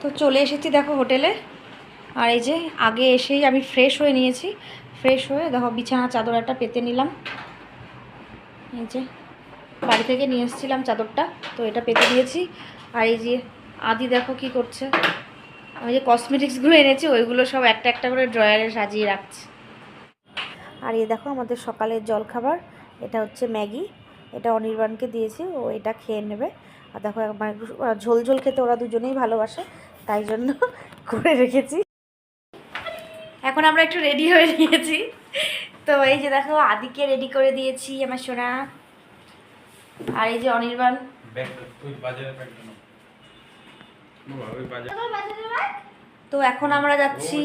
তো চলে এসেছি দেখো হোটেলে। আর এই যে আগে এসেই আমি ফ্রেশ হয়ে নিয়েছি। ফ্রেশ হয়ে দেখো বিছানা, চাদর একটা পেতে নিলাম। এই যে বাড়ি থেকে নিয়ে এসেছিলাম চাদরটা, তো এটা পেতে দিয়েছি। আর এই যে আদি দেখো কি করছে। আমি যে কসমেটিক্সগুলো এনেছি, ওইগুলো সব একটা একটা করে ড্রয়ারে সাজিয়ে রাখছি। আর এই দেখো আমাদের সকালের জলখাবার, এটা হচ্ছে ম্যাগি। এটা অনির্বাণকে দিয়েছি, ও এটা খেয়ে নেবে। আর দেখো ঝোল ঝোল খেতে ওরা দুজনেই ভালোবাসে। তাই জন্য করে রেখেছি। এখন আমরা একটু রেডি হয়ে নিয়েছি। তো এই যে দেখো আদিকে রেডি করে দিয়েছি আমার সোনা। আর এই যে অনির্বাণ। তো এখন আমরা যাচ্ছি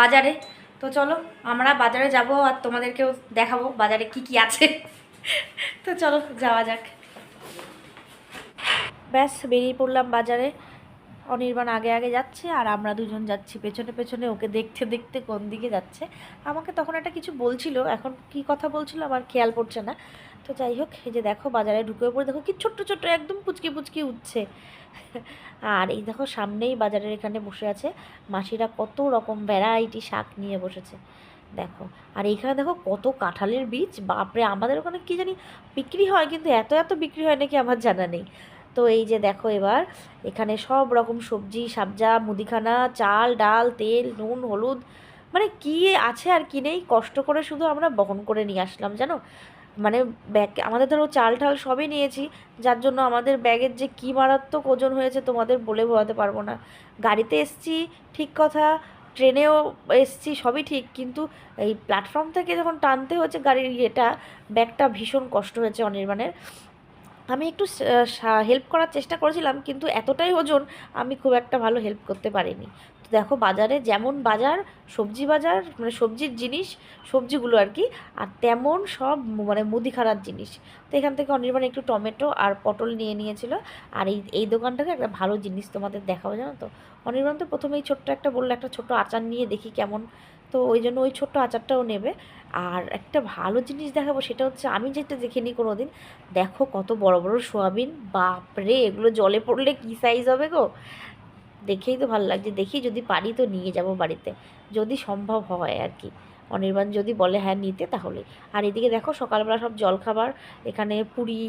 বাজারে। তো চলো আমরা বাজারে যাব আর তোমাদেরকেও দেখাবো বাজারে কি কি আছে। তো চলো যাওয়া যাক। ব্যাস বেরিয়ে পড়লাম বাজারে। অনির্বাণ আগে আগে যাচ্ছে আর আমরা দুজন যাচ্ছি। পেছনে পেছনে ওকে দেখতে দেখতে কোন দিকে যাচ্ছে। আমাকে তখন একটা কিছু বলছিল, এখন কি কথা বলছিল আমার খেয়াল পড়ছে না। তো যাই হোক, এই যে দেখো বাজারে ঢুকে পড়ে, দেখো কি ছোট্ট ছোট্ট একদম পুচকি পুচকি উঠছে। আর এই দেখো সামনেই বাজারের এখানে বসে আছে মাসিরা কত রকম ভ্যারাইটি শাক নিয়ে বসেছে। দেখো, আর এইখানে দেখো কত কাঁঠালের বীজ, বাপরে আমাদের ওখানে কি জানি বিক্রি হয়, কিন্তু এত এত বিক্রি হয় নাকি আমার জানা নেই। তো এই যে দেখো এবার, এখানে সব রকম সবজি, সাবজা, মুদিখানা, চাল, ডাল, তেল, নুন, হলুদ মানে কি আছে আর কি নেই, কষ্ট করে শুধু আমরা বহন করে নিয়ে আসলাম, জানো? মানে ব্যাগ, আমাদের ধরো চাল ঠাল সবই নিয়েছি, যার জন্য আমাদের ব্যাগের যে কী মারাত্মক ওজন হয়েছে তোমাদের বলে বোঝাতে পারব না। গাড়িতে এসছি, ঠিক কথা, ট্রেনেও এসছি, সবই ঠিক, কিন্তু এই প্ল্যাটফর্ম থেকে যখন টানতে হচ্ছে গাড়ির ইয়েটা, ব্যাগটা ভীষণ কষ্ট হয়েছে অনির্বাণের। আমি একটু হেল্প করার চেষ্টা করেছিলাম, কিন্তু এতটাই ওজন আমি খুব একটা ভালো হেল্প করতে পারিনি। তো দেখো, বাজারে যেমন বাজার, সবজি বাজার মানে সবজির জিনিস, সবজিগুলো আর কি, আর তেমন সব মানে মুদিখানার জিনিস। তো এখান থেকে অনির্বাণ একটু টমেটো আর পটল নিয়ে নিয়েছিল, আর এই এই দোকানটাকে একটা ভালো জিনিস তোমাদের দেখাবো, জানো তো? অনির্বাণ তো প্রথমেই ছোট্ট একটা বলল, একটা ছোট আচার নিয়ে দেখি কেমন তো ওই জন্য ওই ছোট্ট আচারটাও নেবে। আর একটা ভালো জিনিস দেখাবো, সেটা হচ্ছে আমি যেটা দেখিনি কোনো দিন দেখো কত বড় বড় সোয়াবিন, বাপরে! এগুলো জলে পড়লে কী সাইজ হবে গো? দেখেই তো ভালো লাগছে, দেখি যদি পারি তো নিয়ে যাব বাড়িতে, যদি সম্ভব হয় আর কি। অনির্বাণ যদি বলে হ্যাঁ নিতে তাহলে। আর এদিকে দেখো সকালবেলা সব জলখাবার, এখানে পুরি,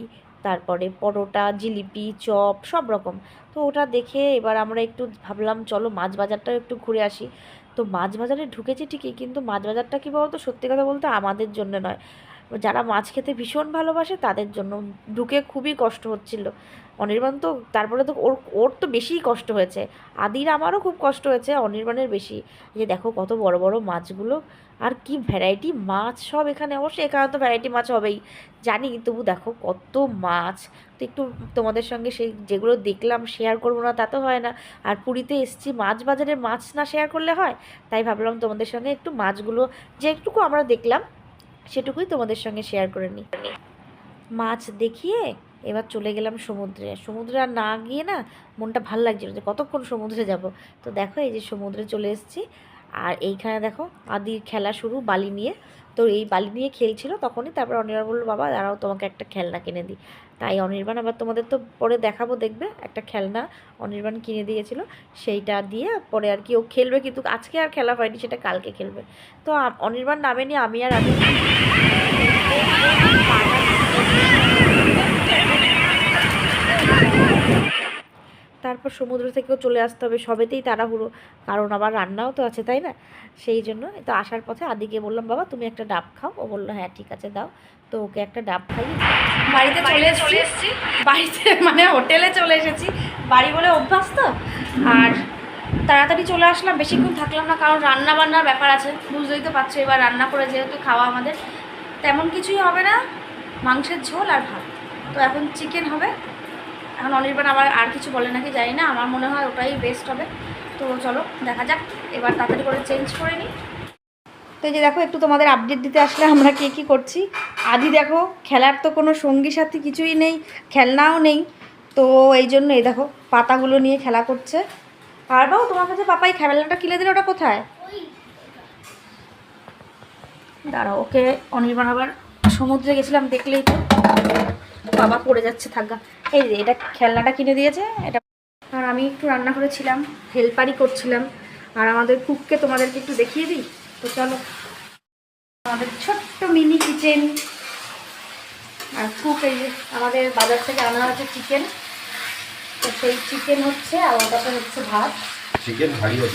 তারপরে পরোটা, জিলিপি, চপ, সব রকম। তো ওটা দেখে এবার আমরা একটু ভাবলাম, চলো মাছ বাজারটাও একটু ঘুরে আসি। তো মাছ বাজারে ঢুকেছি ঠিকই, কিন্তু মাছ বাজারটা কী বলতো? সত্যি কথা বলতে আমাদের জন্য নয়। যারা মাছ খেতে ভীষণ ভালোবাসে, তাদের জন্য ঢুকে খুবই কষ্ট হচ্ছিল। অনির্বাণ তো, তারপরে তো ওর ওর তো বেশিই কষ্ট হয়েছে। আদির আমারও খুব কষ্ট হয়েছে, অনির্বাণের বেশি। যে দেখো কত বড় বড় মাছগুলো, আর কি ভ্যারাইটি মাছ সব এখানে অবশ্যই এখানে তো ভ্যারাইটি মাছ হবেই। জানি, তবু দেখো কত মাছ। তো একটু তোমাদের সঙ্গে সেই যেগুলো দেখলাম শেয়ার করব না, তা তো হয় না। আর পুরীতে এসছি, মাছ বাজারে মাছ না শেয়ার করলে হয়? তাই ভাবলাম তোমাদের সঙ্গে একটু মাছগুলো যেটুকু আমরা দেখলাম সেটুকুই তোমাদের সঙ্গে শেয়ার করে নিই মাছ দেখিয়ে এবার চলে গেলাম সমুদ্রে। সমুদ্রে আর না গিয়ে না মনটা ভালো লাগছিল যে কতক্ষণ সমুদ্রে যাব। তো দেখো এই যে সমুদ্রে চলে এসেছি। আর এইখানে দেখো আদির খেলা শুরু, বালি নিয়ে। তো এই বালি নিয়ে খেলছিল তখনই, তারপর অনির্বাণ বলল, বাবা, দাঁড়াও, তোমাকে একটা খেলনা কিনে দিই। তাই অনির্বাণ আবার তোমাদের তো পরে দেখাবো, দেখবে, একটা খেলনা অনির্বাণ কিনে দিয়েছিল। সেইটা দিয়ে পরে আর কি ও খেলবে, কিন্তু আজকে আর খেলা হয়নি, সেটা কালকে খেলবে। তো অনির্বাণ নামেনি, আমি আর আমি তারপর সমুদ্র থেকেও চলে আসতে হবে সবেতেই তাড়াহুড়ো। কারণ আবার রান্নাও তো আছে তাই না? সেই জন্য তো আসার পথে আদিকে বললাম বাবা তুমি একটা ডাব খাও। ও বলল হ্যাঁ ঠিক আছে দাও। তো ওকে একটা ডাব খাই বাড়িতে চলে চলে এসেছি। বাড়িতে মানে হোটেলে চলে এসেছি। বাড়ি বলে অভ্যাস তো আর তাড়াতাড়ি চলে আসলাম বেশিক্ষণ থাকলাম না কারণ রান্না বান্নার ব্যাপার আছে। বুঝতেই তো পারছ এবার রান্না করে যেহেতু খাওয়া আমাদের। তেমন কিছুই হবে না মাংসের ঝোল আর ভাত। তো এখন চিকেন হবে। এখন অনির্বাণ আবার আর কিছু বলে নাকি জানি না আমার মনে হয় ওটাই বেস্ট হবে। তো চলো দেখা যাক এবার তাড়াতাড়ি করে চেঞ্জ করে নিই তো এই যে দেখো একটু তোমাদের আপডেট দিতে আসলে আমরা কে কী করছি। আদি দেখো খেলার তো কোনো সঙ্গী সাথী কিছুই নেই খেলনাও নেই। তো এই জন্য এই দেখো পাতাগুলো নিয়ে খেলা করছে। আর বাবু তোমার কাছে পাপাই খেলনাটা কিনে দিলে ওটা কোথায়? দাঁড়াও ওকে অনির্বাণ আবার সমুদ্রে গেছিলাম দেখলেই তো। বাবা পড়ে যাচ্ছে থাকা এই যে এটা খেলনাটা কিনে দিয়েছে এটা আর আমি একটু রান্না করেছিলাম হেল্পারই করছিলাম। আর আমাদের কুককে তোমাদেরকে একটু দেখিয়ে দিই। তো চলো আমাদের ছোট্ট মিনি কিচেন। আর কুক এই যে আমাদের বাজার থেকে আনা হয়েছে চিকেন। তো সেই চিকেন হচ্ছে আর ওটাতে হচ্ছে ভাত। চিকেন হারিয়ে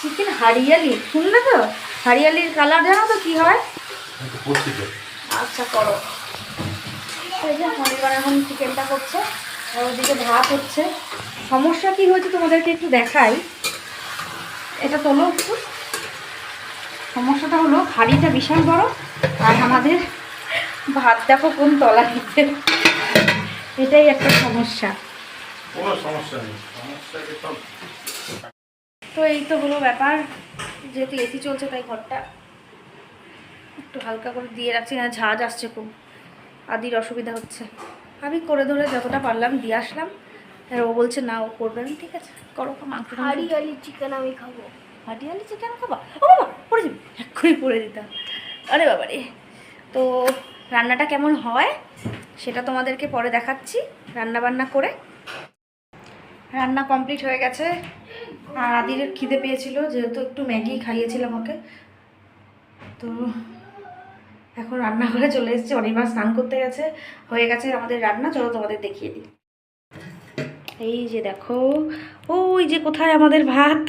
চিকেন হারিয়ালি শুনলে তো? হারিয়ালির কালার জানো তো কি হয়? আচ্ছা করো। এই যে এখন চিকেনটা করছে আর ওদিকে ভাত হচ্ছে। সমস্যা কি হয়েছে তোমাদেরকে একটু দেখাই। এটা তোলো একটু। সমস্যাটা হলো হাঁড়িটা বিশাল বড় আর আমাদের ভাত দেখো কোন তলা তলানিতে এটাই একটা সমস্যা। কোনো সমস্যা নেই। তো এই তো হলো ব্যাপার। যেহেতু এসি চলছে তাই ঘরটা একটু হালকা করে দিয়ে রাখছি না ঝাঁজ আসছে খুব। আদির অসুবিধা হচ্ছে। আমি করে ধরে যতটা পারলাম দিয়ে আসলাম। আর ও বলছে না ও করবে না। ঠিক আছে করো। মাংস হারিয়ালি চিকেন আমি খাব। হাটিয়ালি চিকেন খাবা? ও বাবা পড়ে যাবি। এক্ষুনি পড়ে দিতাম। আরে বাবা রে। তো রান্নাটা কেমন হয় সেটা তোমাদেরকে পরে দেখাচ্ছি রান্না বান্না করে। রান্না কমপ্লিট হয়ে গেছে। আর আদির খিদে পেয়েছিল যেহেতু একটু ম্যাগি খাইয়েছিলাম ওকে। তো এখন রান্নাঘরে চলে এসেছে, অনিমা স্নান করতে গেছে, হয়ে গেছে আমাদের রান্না, চলো তোমাদের দেখিয়ে দিই। এই যে দেখো, ওই যে কোথায় আমাদের ভাত?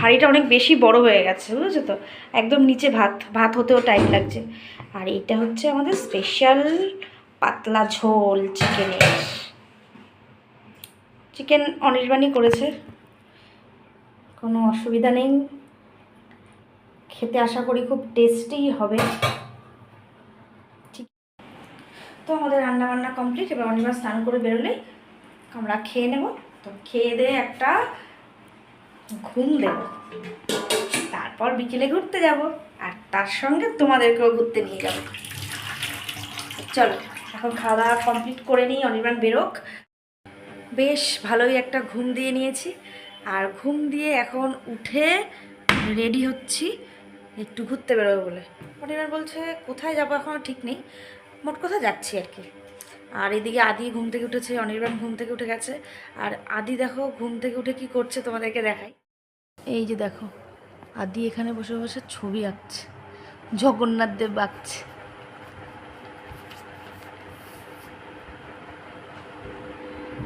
হাঁড়িটা অনেক বেশি বড় হয়ে গেছে, বুঝেছ তো? একদম নিচে ভাত ভাত হতেও টাইম লাগছে। আর এইটা হচ্ছে আমাদের স্পেশাল পাতলা ঝোল চিকেনের চিকেন অনির্বাণই করেছে। কোনো অসুবিধা নেই। খেতে আশা করি খুব টেস্টি হবে। ঠিক। তো আমাদের রান্না বান্না কমপ্লিট এবার অনির্বাণ স্নান করে বেরোলেই আমরা খেয়ে নেব। তো খেয়ে দিয়ে একটা ঘুম দেব। তারপর বিকেলে ঘুরতে যাব আর তার সঙ্গে তোমাদেরকেও ঘুরতে নিয়ে যাব। চলো, এখন খাওয়া দাওয়া কমপ্লিট করে নিই অনির্বাণ বেরোক। বেশ, ভালোই একটা ঘুম দিয়ে নিয়েছি। আর ঘুম দিয়ে এখন উঠে রেডি হচ্ছি। একটু ঘুরতে বেরোবে বলে। অনির্বাণ বলছে, কোথায় যাব এখনও ঠিক নেই। মোট কথা যাচ্ছি আর কি। আর এদিকে আদি ঘুম থেকে উঠেছে, অনির্বাণ ঘুম থেকে উঠে গেছে। আর আদি দেখো, ঘুম থেকে উঠে কি করছে তোমাদেরকে দেখাই। এই যে দেখো, আদি এখানে বসে বসে ছবি আঁকছে, জগন্নাথ দেব আঁকছে।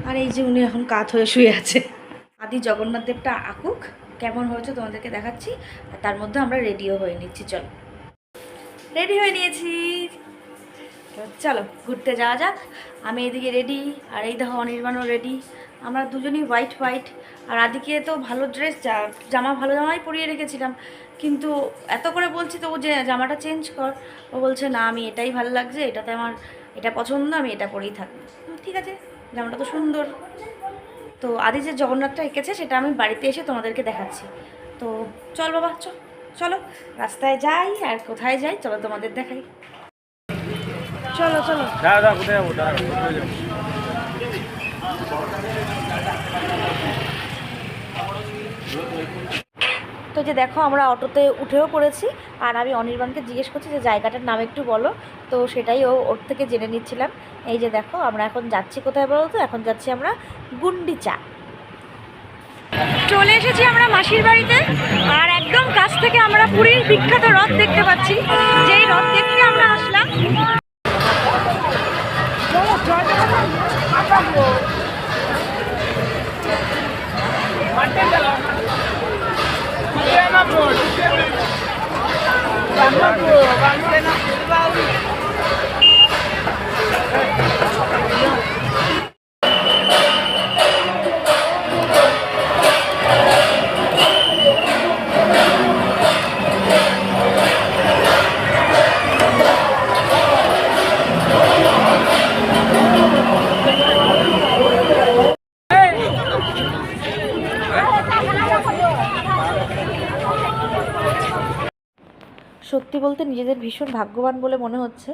আর এই যে উনি এখন কাত হয়ে শুয়ে আছে। আদি জগন্নাথ দেবটা আঁকুক। কেমন হয়েছে তোমাদেরকে দেখাচ্ছি। আর তার মধ্যে আমরা রেডিও হয়ে নিচ্ছি, চলো। রেডি হয়ে নিয়েছি। তো চলো, ঘুরতে যাওয়া যাক। আমি এদিকে রেডি, আর এই দেখো অনির্বাণও রেডি। আমরা দুজনই হোয়াইট হোয়াইট আর আদিকে তো ভালো ড্রেস জামা, ভালো জামাই পরিয়ে রেখেছিলাম। কিন্তু এত করে বলছি তো যে জামাটা চেঞ্জ কর। ও বলছে, না, আমি এটাই ভালো লাগছে। এটাতে আমার, এটা পছন্দ, আমি এটা পরেই থাকব। ঠিক আছে, জামাটা তো সুন্দর। তো আদি যে জগন্নাথটা এঁকেছে, সেটা আমি বাড়িতে এসে তোমাদেরকে দেখাচ্ছি। তো চল বাবা চল চলো। রাস্তায় যাই আর কোথায় যাই, চলো তোমাদের দেখাই। চলো চলো। কোথায় যাব? তো যে দেখো, আমরা অটোতে উঠেও পড়েছি আর আমি অনির্বাণকে জিজ্ঞেস করছি যে, জায়গাটার নাম একটু বলো। তো সেটাই ও ওর থেকে জেনে নিচ্ছিলাম। এই যে দেখো, আমরা এখন যাচ্ছি কোথায় বলো তো? এখন যাচ্ছি আমরা গুন্ডিচা। চলে এসেছি আমরা মাসির বাড়িতে আর একদম কাছ থেকে আমরা পুরীর বিখ্যাত রথ দেখতে পাচ্ছি। যেই রথ দেখতে আমরা আসলাম বলতে নিজেদের ভীষণ ভাগ্যবান বলে মনে হচ্ছে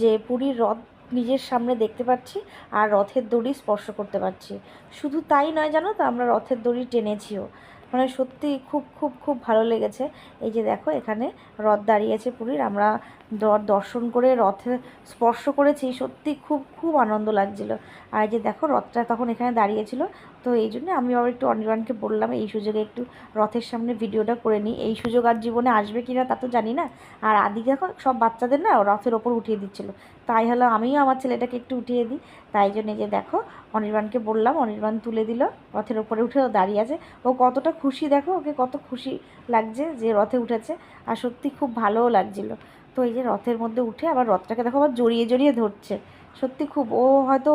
যে পুরীর রথ নিজের সামনে দেখতে পাচ্ছি আর রথের দড়ি স্পর্শ করতে পারছি। শুধু তাই নয় জানো তো, আমরা রথের দড়ি টেনেছিও। মানে সত্যি খুব খুব খুব ভালো লেগেছে। এই যে দেখো, এখানে রথ দাঁড়িয়েছে পুরীর। আমরা দ- দর্শন করে রথে স্পর্শ করেছি। সত্যি খুব খুব আনন্দ লাগছিল। আর যে দেখো, রথটা তখন এখানে দাঁড়িয়েছিল তো এই জন্য আমি আবার একটু অনির্বাণকে বললাম, এই সুযোগে একটু রথের সামনে ভিডিওটা করে নিই। এই সুযোগ আর জীবনে আসবে কি না তা তো জানি না। আর আদি দেখো, সব বাচ্চাদের না রথের ওপর উঠিয়ে দিচ্ছিল। তাই হলো আমিও আমার ছেলেটাকে একটু উঠিয়ে দিই। তাই জন্য যে দেখো, অনির্বাণকে বললাম, অনির্বাণ তুলে দিল, রথের ওপরে উঠে দাঁড়িয়ে আছে। ও কতটা খুশি দেখো, ওকে কত খুশি লাগছে যে রথে উঠেছে। আর সত্যি খুব ভালোও লাগছিল। তো এই যে রথের মধ্যে উঠে আবার রথটাকে দেখো আবার জড়িয়ে জড়িয়ে ধরছে। সত্যি খুব, ও হয়তো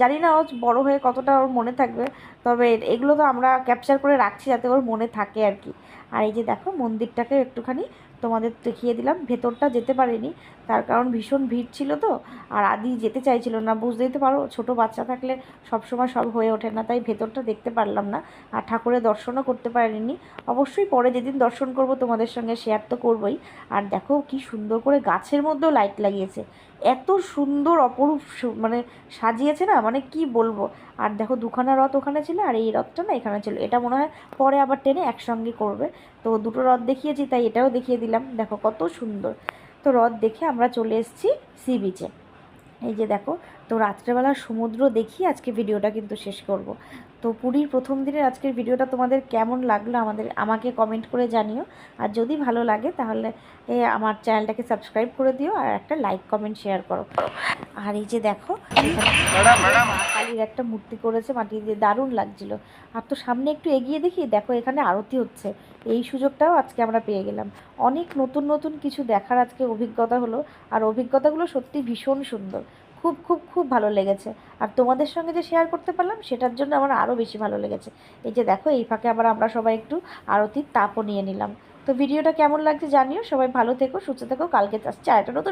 জানি না ও বড়ো হয়ে কতটা ওর মনে থাকবে, তবে এগুলো তো আমরা ক্যাপচার করে রাখছি যাতে ওর মনে থাকে আর কি। আর এই যে দেখো মন্দিরটাকে একটুখানি তোমাদের দেখিয়ে দিলাম, ভেতরটা যেতে পারিনি। তার কারণ ভীষণ ভিড় ছিল তো, আর আদি যেতে চাইছিল না। বুঝতেই তো পারো, ছোটো বাচ্চা থাকলে সবসময় সব হয়ে ওঠে না, তাই ভেতরটা দেখতে পারলাম না। আর ঠাকুরের দর্শনও করতে পারিনি। অবশ্যই পরে যেদিন দর্শন করব তোমাদের সঙ্গে শেয়ার তো করবই। আর দেখো কি সুন্দর করে গাছের মধ্যেও লাইট লাগিয়েছে। এত সুন্দর অপরূপ মানে সাজিয়েছে না মানে কি বলব? আর দেখো দুখানা রথ ওখানে ছিল, আর এই রথটা না এখানে ছিল। এটা মনে হয় পরে আবার টেনে একসঙ্গে করবে। তো দুটো রথ দেখিয়েছি, তাই এটাও দেখিয়ে দিলাম। দেখো কত সুন্দর। তো রথ দেখে আমরা চলে এসেছি সি বিচে এই যে দেখো, তো রাত্রেবেলা সমুদ্র দেখি, আজকে ভিডিওটা কিন্তু শেষ করব। তো পুরীর প্রথম দিনের আজকের ভিডিওটা তোমাদের কেমন লাগল আমাদের আমাকে কমেন্ট করে জানিও। আর যদি ভালো লাগে তাহলে আমার চ্যানেলটাকে সাবস্ক্রাইব করে দিও আর একটা লাইক কমেন্ট শেয়ার করো। আর এই যে দেখো কালীর একটা মূর্তি করেছে মাটি দিয়ে দারুণ লাগছিল। আর তো সামনে একটু এগিয়ে দেখি দেখো এখানে আরতি হচ্ছে। এই সুযোগটাও আজকে আমরা পেয়ে গেলাম। অনেক নতুন নতুন কিছু দেখার আজকে অভিজ্ঞতা হলো। আর অভিজ্ঞতাগুলো সত্যি ভীষণ সুন্দর। খুব খুব খুব ভালো লেগেছে। আর তোমাদের সঙ্গে যে শেয়ার করতে পারলাম, সেটার জন্য আমার আরও বেশি ভালো লেগেছে। এই যে দেখো, এই ফাঁকে আবার আমরা সবাই একটু আরতির তাপও নিয়ে নিলাম। তো ভিডিওটা কেমন লাগছে জানিও। সবাই ভালো থেকো, সুস্থ থেকো। কালকে আসছে আর নতুন